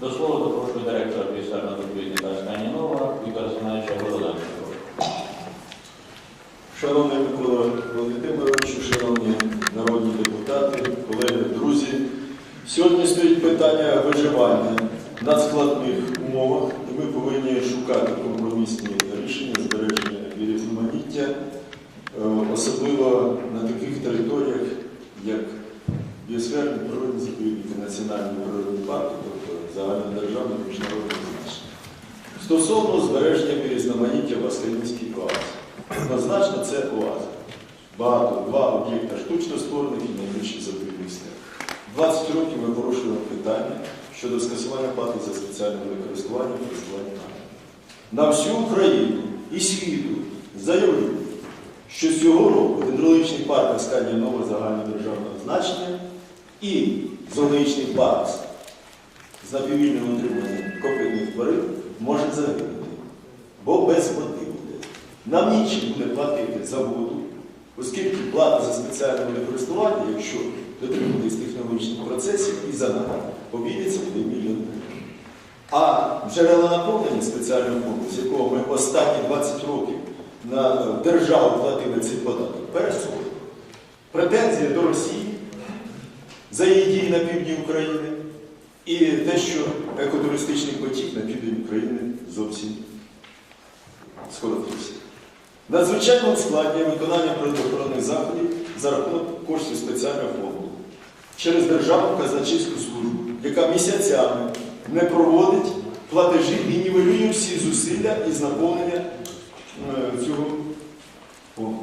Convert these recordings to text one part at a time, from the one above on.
До слова запрошую директора біосферного заповідника Станінова Віктора Семеновича Городенко. Шановний Микола Володимировичу, шановні народні депутати, колеги, друзі, сьогодні стоїть питання виживання в надскладних умовах, і ми повинні шукати компромісні рішення збереження і різноманіття, е, особливо на таких територіях, як біосферні природні заповідники, національні природні парки, тобто загальнодержавне міжнародне значення. Стосовно збереження різноманіття в Асканівській оазі. Однозначно це оаза. Багато, два об'єкта штучно створених і найбільших заповідних степ. 20 років ми порушуємо питання щодо скасування плати за спеціальне використання і користування. На всю Україну і світу заявили, що цього року гідрологічний парк Асканія Нова загальнодержавного значення і зоологічний парк з напіввільним утриманням копитних тварин може загинути, бо без води буде. Нам нічим буде платити за воду, оскільки плата за спеціальне водокористування, якщо дотримуватись технологічних процесів і за нами, обійдеться буде мільйон гривень. А джерела наповнення спеціального фонду, з якого ми останні 20 років на е, державу платили цей податок, пересунули. Претензія до Росії за її дії на півдні України і те, що екотуристичний потік на південь України зовсім скоротився. Надзвичайно ускладнює виконання природоохоронних заходів за рахунок коштів спеціального фонду через Державну казначейську службу, яка місяцями не проводить платежі і нівелює всі зусилля із наповнення цього фонду.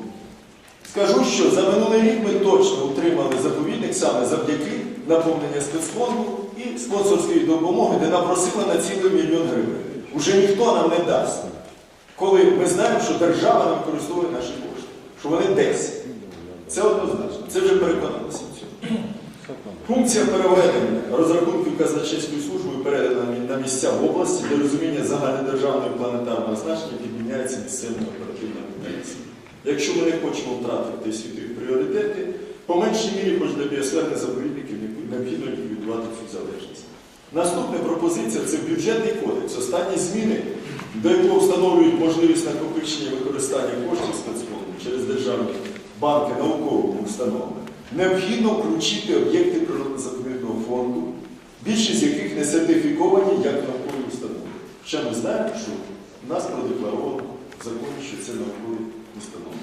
Скажу, що за минулий рік ми точно утримали заповідник саме завдяки наповнення спецфонду і спонсорської допомоги, де напросили на цілий мільйон гривень. Уже ніхто нам не дасть, коли ми знаємо, що держава не використовує наші кошти, що вони десь. Це однозначно. Це вже цьому. Функція переведення розрахунків казначейською службою передана на місця в області, де розуміння загальнодержавного планетарного значення підміняється місцевими оперативними комісіями. Якщо ми не хочемо втратити світові пріоритети, по меншій мірі, хоч для біосферних заповідників необхідно ліквідувати цю залежність. Наступна пропозиція це бюджетний кодекс. Останні зміни, до якого встановлюють можливість накопичення використання коштів спецфонду через державні банки науковими установами. Необхідно включити об'єкти природно-заповідного фонду, більшість яких не сертифіковані як наукові установи. Ще ми знаємо, що в нас продекларовано в законі, що це наукові установи.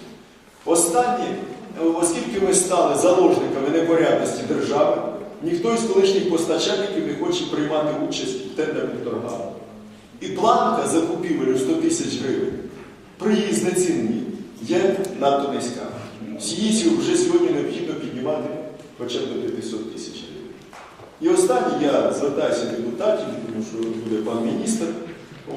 Останні, оскільки ми стали заложниками непорядності держави, ніхто із колишніх постачальників не хоче приймати участь в тендерних торгах. І планка закупівель у 100 тисяч гривень при її знеціненні є надто низька. Її вже сьогодні необхідно піднімати хоча б до 500 тисяч гривень. І останнє я звертаюся до депутатів, тому що буде пан міністр.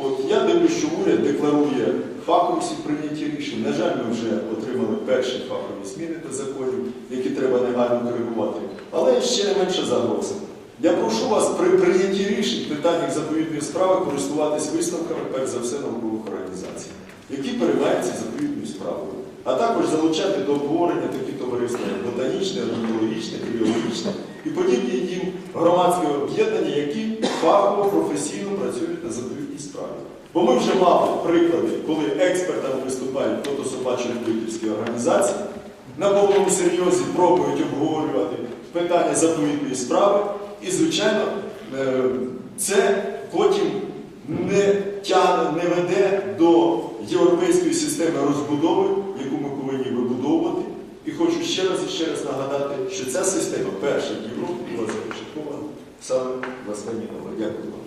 От, я дивлюсь, що уряд декларує фаховість у прийнятті рішень. На жаль, ми вже отримали перші фахові зміни до законів, які треба негайно коригувати. Але ще не менша загроза. Я прошу вас при прийнятті рішень в питаннях заповідної справи користуватись висновками, перш за все, наукових організацій, які переймаються заповідною справою. А також залучати до обговорення такі товариства, як ботанічне, орнітологічне, біологічне і подібні їм громадські об'єднання, які фахово, професійно працюють на заповідній справі. Бо ми вже мали приклади, коли експертами виступають фотособачо-любительські організації, на повному серйозі пробують обговорювати питання заповідної справи, і, звичайно, е, це потім не тягне, не веде до європейської системи розбудови, яку ми повинні вибудовувати. І хочу ще раз і ще раз нагадати, що ця система перша в Європі була започаткована саме в Асканінова. Дякую вам.